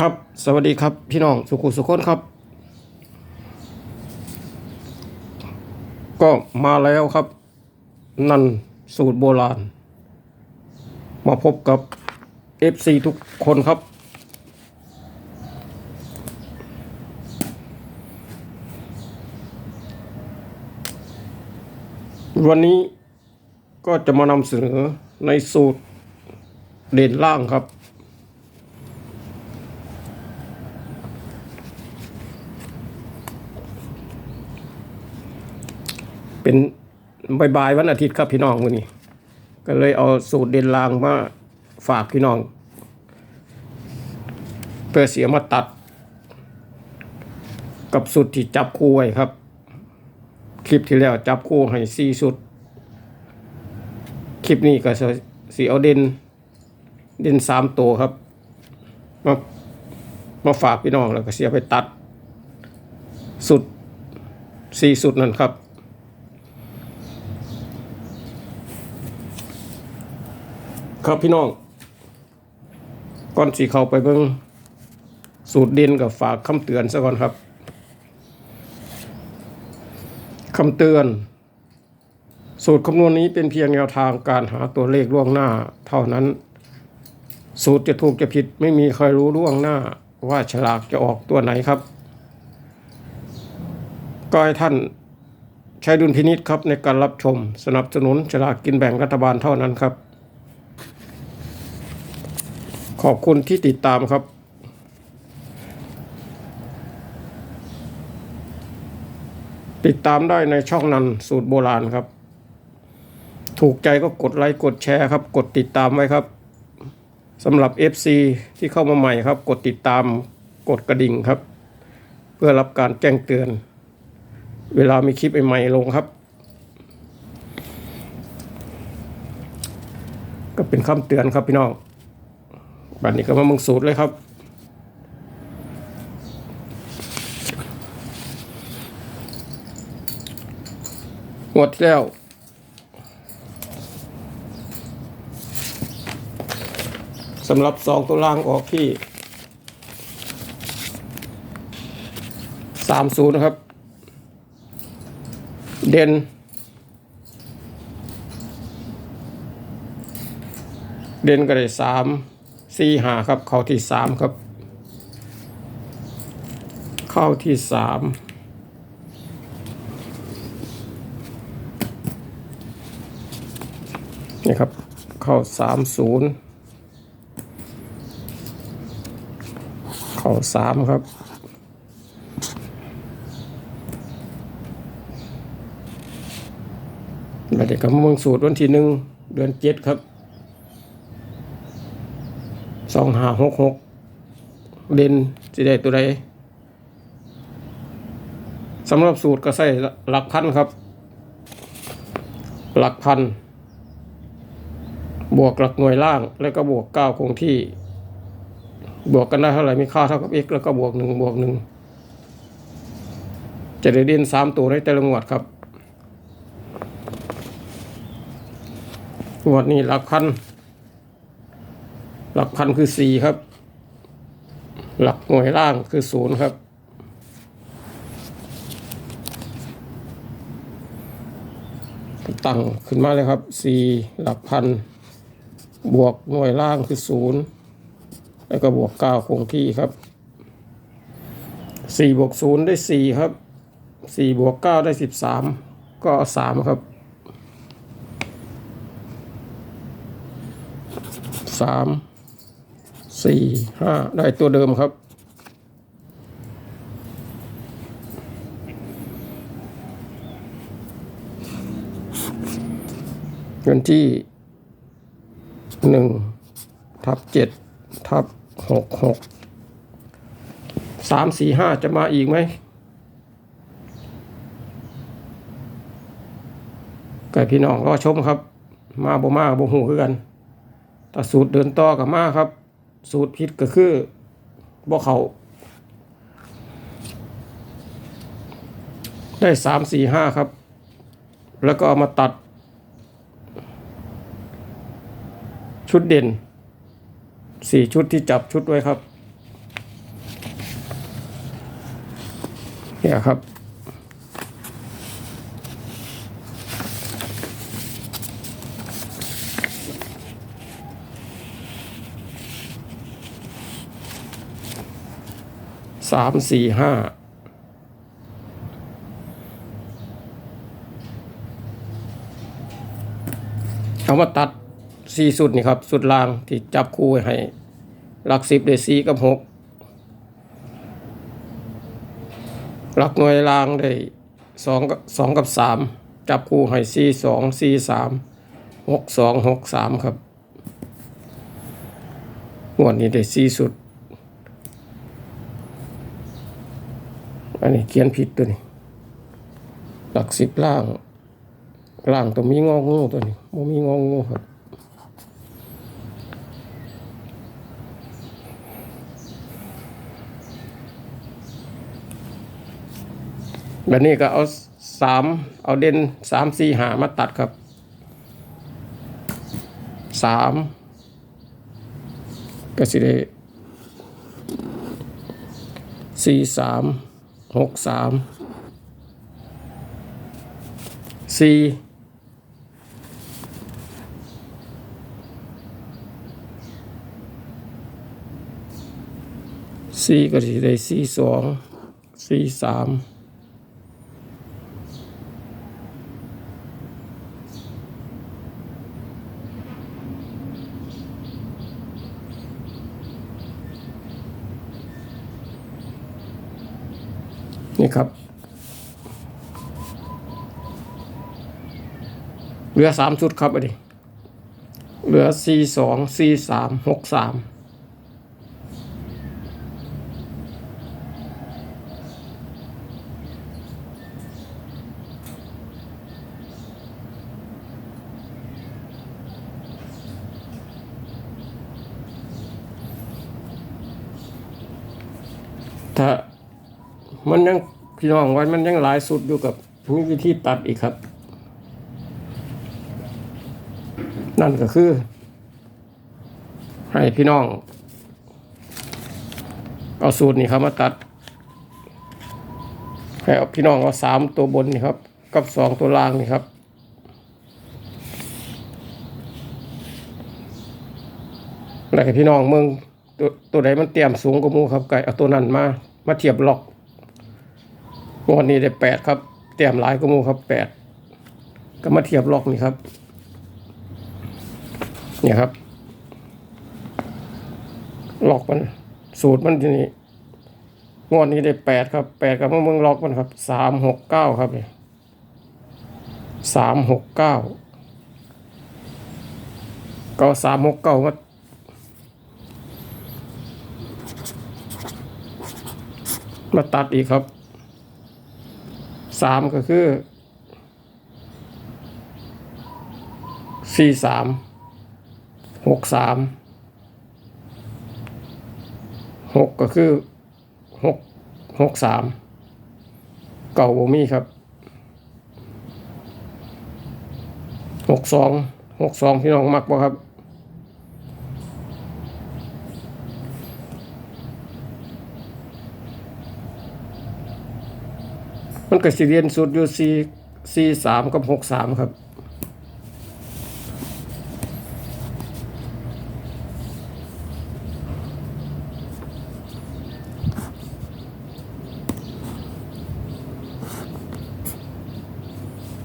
ครับ สวัสดีครับพี่น้องสุขุสุขคนครับ ก็มาแล้วครับ นั่นสูตรโบราณ มาพบกับ FC ทุกคนครับ วันนี้ก็จะมานำเสนอในสูตรเด่นล่างครับ เป็นบายๆวันอาทิตย์ครับพี่น้องวันนี้ ก็เลยเอาสูตรเด่นลางมาฝากพี่น้องเพื่อเสียมาตัด กับสุดที่จับคู่ไว้ครับ คลิปที่แล้วจับคู่ให้สี่สุด คลิปนี้ก็สีเอาเด่นเด่นสามตัวครับมามาฝากพี่น้องแล้วก็เสียไปตัด สุดสี่สุดนั่นครับ ครับพี่น้องก่อนสีเข้าไปเบิ่งสูตรเด่นกับฝากคำเตือนซะก่อนครับคำเตือน สูตรคำนวณนี้เป็นเพียงแนวทางการหาตัวเลขล่วงหน้าเท่านั้น สูตรจะถูกจะผิดไม่มีใครรู้ล่วงหน้าว่าฉลากจะออกตัวไหนครับก็ให้ท่านใช้ดุลพินิษครับในการรับชม สนับสนุนฉลากกินแบ่งรัฐบาลเท่านั้นครับ ขอบคุณที่ติดตามครับติดตามได้ในช่องนันสูตรโบราณครับ ถูกใจก็กดไลค์กดแชร์ครับ กดติดตามไว้ครับสำหรับ FC ที่เข้ามาใหม่ครับ กดติดตามกดกระดิ่งครับ เพื่อรับการแจ้งเตือน เวลามีคลิปใหม่ๆลงครับ ก็เป็นคำเตือนครับพี่น้อง บัดนี้ก็มามึงสูตรเลยครับงวดแล้วสำหรับสองตัวล่างออกที่สามศูนย์นะครับ เด่นเด่นก็ได้สาม สี่หาครับ เข้าที่สามครับ เข้าที่สามนี่ครับ เข้าสามศูนย์เข้าสามครับมาเด็กกับมืองสูตรวันที่หนึ่งเดือนเจ็ดครับ สองห้าหกหกเด่นสิได้ตัวใดสำหรับสูตรก็ใส่หลักพันครับ หลักพัน บวกหลักหน่วยล่าง แล้วก็บวกเก้าคงที่ บวกกันได้เท่าไหร่มีค่าเท่ากับ x แล้วก็บวกหนึ่งบวกหนึ่งจะได้เด่นสามตัวในแต่ละงวดครับงวดนี้หลักพัน หลักพันคือสี่ครับ หลักหน่วยล่างคือศูนย์ครับ ตั้งขึ้นมาเลยครับสี่หลักพัน บวกหน่วยล่างคือศูนย์แล้วก็บวกเก้าคงที่ครับสี่บวกศูนย์ได้สี่ครับสี่บวกเก้าได้สิบสามก็สามครับสาม สี่ห้าได้ตัวเดิมครับ เงินที่หนึ่งทับเจ็ดทับหกหกสามสี่ห้าจะมาอีกไหมก็พี่น้องรอชมครับ มาบ่มาบ่หูคือกันถ้าสูตรเดินต่อกับมาครับ สูตรผิดก็คือบ่เขาได้สามสี่ห้าครับ แล้วก็เอามาตัด ชุดเด่นสี่ชุดที่จับชุดไว้ครับ เนี่ยครับ สามสี่ห้าเอามาตัดสี่สุดนี่ครับ สุดล่างที่จับคู่ให้หลักสิบได้สี่กับหกหลักหน่วยล่างได้สองกับสองกับสามจับคู่ให้สี่สองสี่สามหกสองหกสามครับงวดนี้ได้สี่สุด อันนี้เขียนผิดตัวนี้ หลักสิบล่าง ล่างตัวมีงองงูตัวนี้โมมีงองูครับแบบนี้ก็เอาสามเอาเด่นสามสี่หามาตัดครับสามก็สิได้สี่สาม หกสามสี่สี่ก็สิได้สี่สองสี่สาม นี่ครับ เหลือสามชุดครับอันนี้เหลือสี่สองสี่สามหกสามถ้ามันยังพี่น้องไว้มันยังหลายสุดอยู่กับมีวิธีตัดอีกครับ นั่นก็คือ ให้พี่น้อง เอาสูตรนี้ครับมาตัด ให้เอาพี่น้องเอาสามตัวบนนี่ครับ กับสองตัวล่างนี่ครับแล้วพี่น้องเมืองตัวตัวใดมันเตรียมสูงกว่ามูครับไก่เอาตัวนั้นมามาเทียบล็อกวดนี้ได้แปดครับ เตรียมหลายกว่ามูครับแปดก็มาเทียบล็อกนี่ครับ เนี่ยครับล็อกมัน สูตรมันที่นี่งวดนี้ได้แปดครับแปดกับเมืองล็อกมันครับสามหกเก้าครับเนี่ยสามหกเก้าก็สามหกเก้ามามาตัดอีกครับสามก็คือสี่สาม หกสามหกก็คือหกหกสามเก่าบ่มีครับหกสองหกสองพี่น้องมักบ่ครับมันก็สิเรียนสุดอยู่สี่สี่สามกับหกสามครับ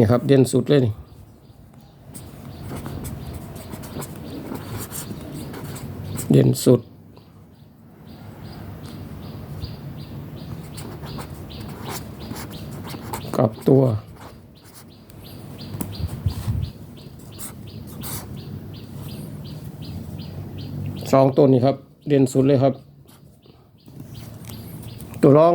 นี่ครับเด่นสุดเลยนี่เด่นสุด กับตัวสองตัวนี้ครับ เด่นสุดเลยครับ ตัวรอง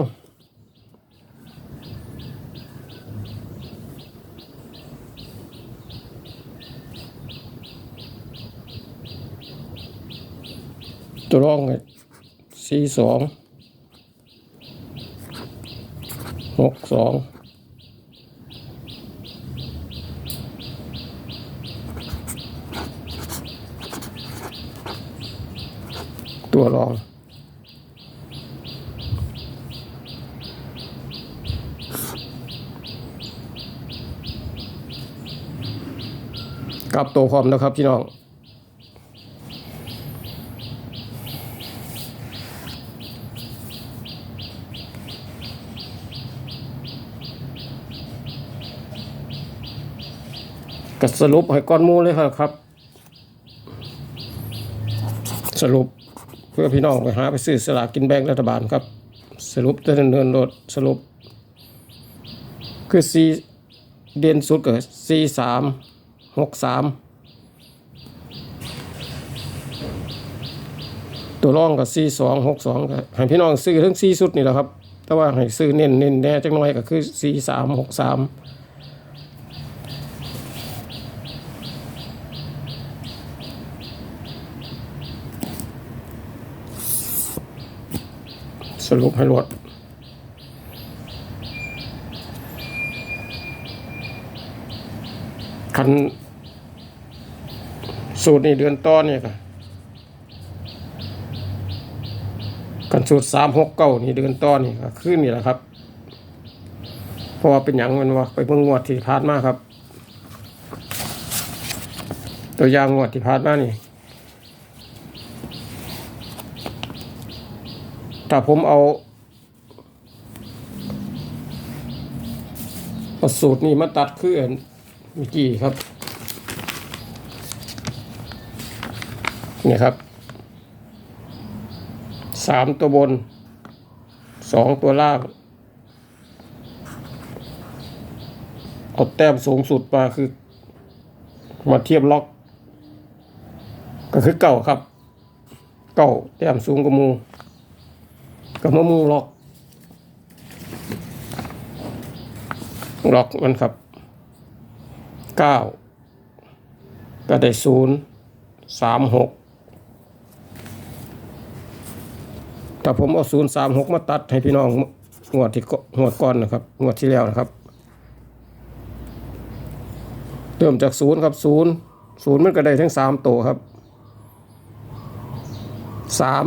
ตัวร้องสี่สองหกสองตัวรองกลับตัวความนะครับพี่น้อง ก็สรุปให้ก้อนมูเลยครับครับ สรุปเพื่อพี่น้องไปหาไปซื้อสลากกินแบ่งรัฐบาลครับ สรุปจะเนินโดดสรุป คือซีเด่นสุดก็ซีสามหกสามตัวร่องกับซีสองหกสองก็ให้พี่น้องซื้อทั้งซีสุดนี่แหละครับ แต่ว่าให้ซื้อเน้นเน้นแน่จังน้อยก็คือซีสามหกสาม สรุปให้รวดคันสูตรนี่เดือนต้อเนี่ยค่ะคันสูตรสามหกเก้านี่เดือนต้อนี่ก็ขึ้นนี่แหละครับ เพราะว่าเป็นอย่างมันว่าไปเบิ่งงวดที่ผ่านมาครับ ตัวอย่างงวดที่ผ่านมานี่ ถ้าผมเอาสูตรนี้มาตัดคืออันเมื่อกี้ครับเนี่ยครับสามตัวบนสองตัวล่างเอาแต้มสูงสุดมาคือ มาเทียบล็อก ก็คือเก่าครับ เก่าแต้มสูงกว่ามู กับมะม่วงล็อกล็อกมันครับเก้าก็ได้ศูนย์สามหกแต่ผมเอาศูนย์สามหกมาตัดให้พี่น้องงวดที่ก่งวดก่อนนะครับงวดที่แล้วนะครับ เริ่มจากศูนย์ครับศูนย์ศูนย์มันก็ได้ทั้งสามตัวครับสาม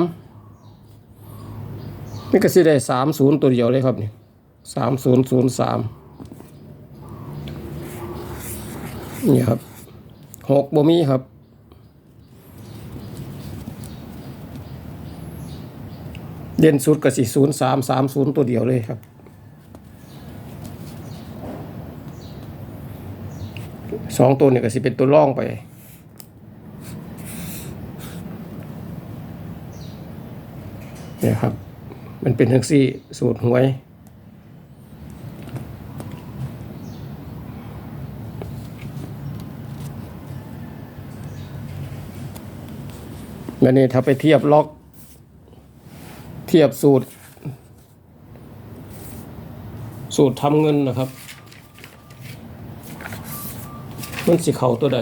นี่ก็สิได้สามศูนย์ตัวเดียวเลยครับนี่สามศูนย์ศูนย์สามนี่ครับหกบ่มีครับเด่นสุดก็สิศูนย์สามสามศูนย์ตัวเดียวเลยครับ สองตัวนี่ก็สิเป็นตัวล่องไป เนี่ยครับ มันเป็นทั้งสี่สูตรหวย แล้วนี่ถ้าไปเทียบล็อก เทียบสูตร สูตรทำเงินนะครับ มันสิเข่าตัวใด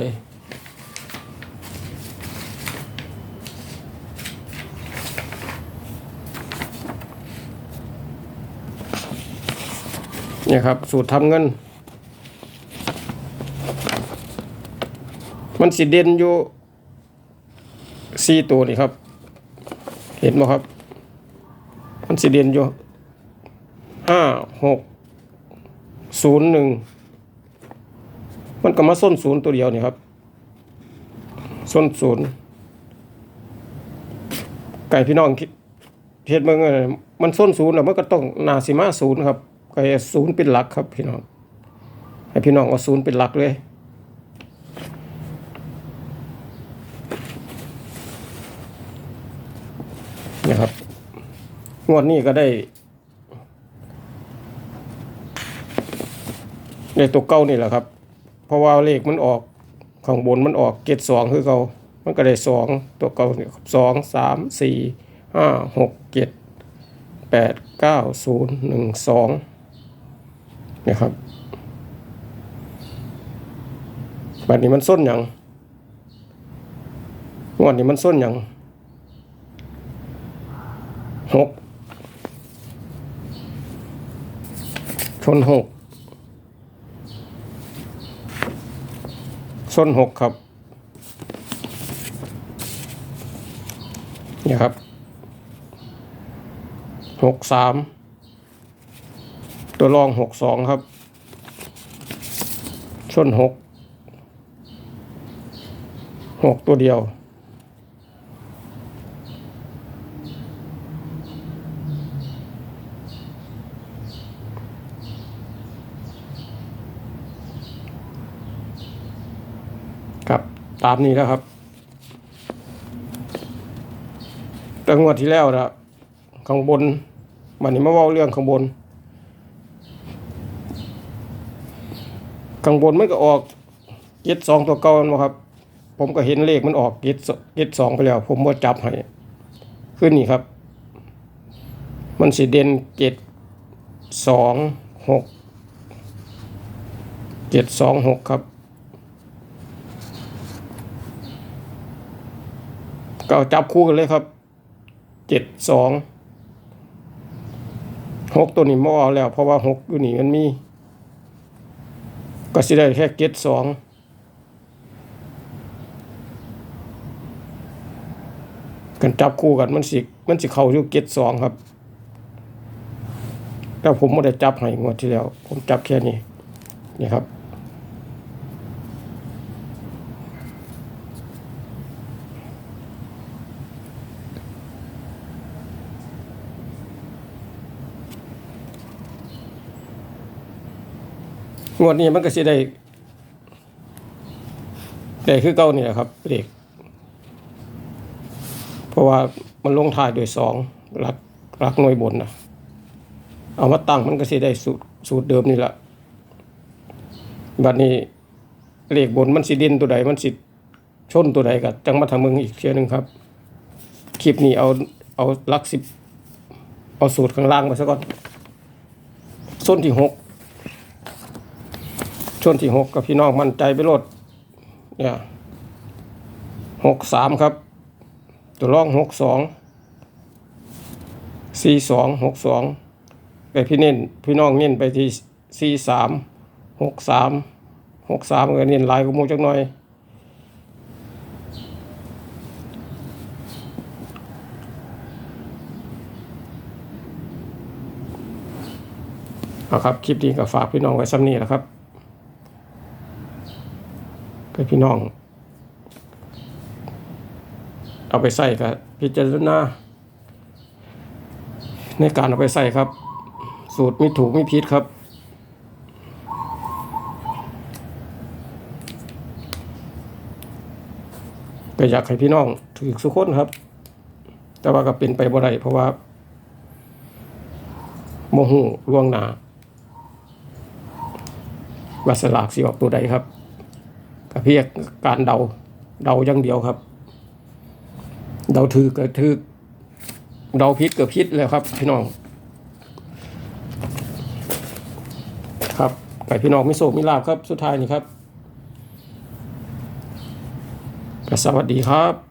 เนี่ยครับ สูตรทำเงิน มันสิเด่นอยู่สี่ตัวนี่ครับ เห็นไหมครับ มันสิเด่นอยู่ห้าหกศูนย์หนึ่งมันก็มาส้นศูนย์ตัวเดียวนี่ครับ ส้นศูนย์ไก่พี่น้องคิดเฮ็ดเมืองมันส้นศูนย์แล้วมันก็ต้องนาสิมาศูนย์ครับ ไก่ศูนย์เป็นหลักครับพี่น้อง ให้พี่น้องเอาศูนย์เป็นหลักเลยนะครับ งวดนี้ก็ได้ในตัวเก้านี่แหละครับ เพราะว่าเลขมันออกข้างบนมันออกเกตสองคือเขามันก็ได้สองตัวเก้าเนี่ยสองสามสี่ห้าหกเจ็ดแปดเก้าศูนย์หนึ่งสอง นี่ยครับบัดนี้มันส้นอย่างงวดนี้มันส้นอย่างหกชนหกชนหกครับนี่ครับหกสาม ตัวรองหกสองครับชนหกหกตัวเดียวครับตามนี้แล้วครับแต่งวดที่แล้วนะข้างบนวันนี้มาว่าเรื่องข้างบน ข้างบนมันก็ออกเก็ดสองตัวเก่านบ่ครับ ผมก็เห็นเลขมันออกเก็ดเก็ดสองไปแล้ว ผมว่าจับให้ขึ้นนี่ครับ มันสิเด่นเจ็ดสองหกเจ็ดสองหกครับก็จับคู่กันเลยครับเจ็ดสองหกตัวนี้มเอาแล้ว เพราะว่าหกอยู่นี่มันมี ก็สิได้แค่เกตสองกันจับคู่กันมันสิมันสิเข้าอยู่เกตสองครับ แต่ผมไม่ได้จับให้งวดที่แล้ว ผมจับแค่นี้นี่ครับ งวดนี้มันก็สิได้ได้คือเก้านี่แหละครับเด็กเพราะว่ามันลงท้ายด้วยสองรักรักหน่วยบนนะเอามาตั้งมันก็สิได้สูตรสูตรเดิมนี่แหละบัดนี้เลขบนมันสิด่นตัวใดมันสิชนตัวใดก็จังมาทำมึงอีกเทียหนึงครับ คลิปนี้เอาเอาลักสิบเอาสูตรข้างล่างมาซะก่อนส้นที่หก ช่วงที่หกกับพี่น้องมั่นใจไปโลดเนี่ยหกสามครับ ตัวร่องหกสองสี่สองหกสองแต่พี่เน้นพี่น้องเน้นไปที่สี่สามหกสามหกสามก็เน้นหลายกว่ามูจักหน่อยเอาครับ คลิปนี้ก็ฝากพี่น้องไว้ซ้ำนี้แหละครับ ให้พี่น้อง เอาไปใส่กับ พิจารณาในการเอาไปใส่ครับ สูตรไม่ถูกไม่ผิดครับก็อยากให้พี่น้องถือสุขคนครับ แต่ว่าก็เป็นไปบ่ได้เพราะว่าโมหูล่วงหนาว่าสลากสิออกตัวใดครับ ก็เพียกการเดาเดาอย่างเดียวครับ เดาถือก็ถือเดาพิษก็พิษแล้วครับ พี่น้อง ครับไปพี่น้องมิโซมิลาบครับ สุดท้ายนี่ครับสวัสดีครับ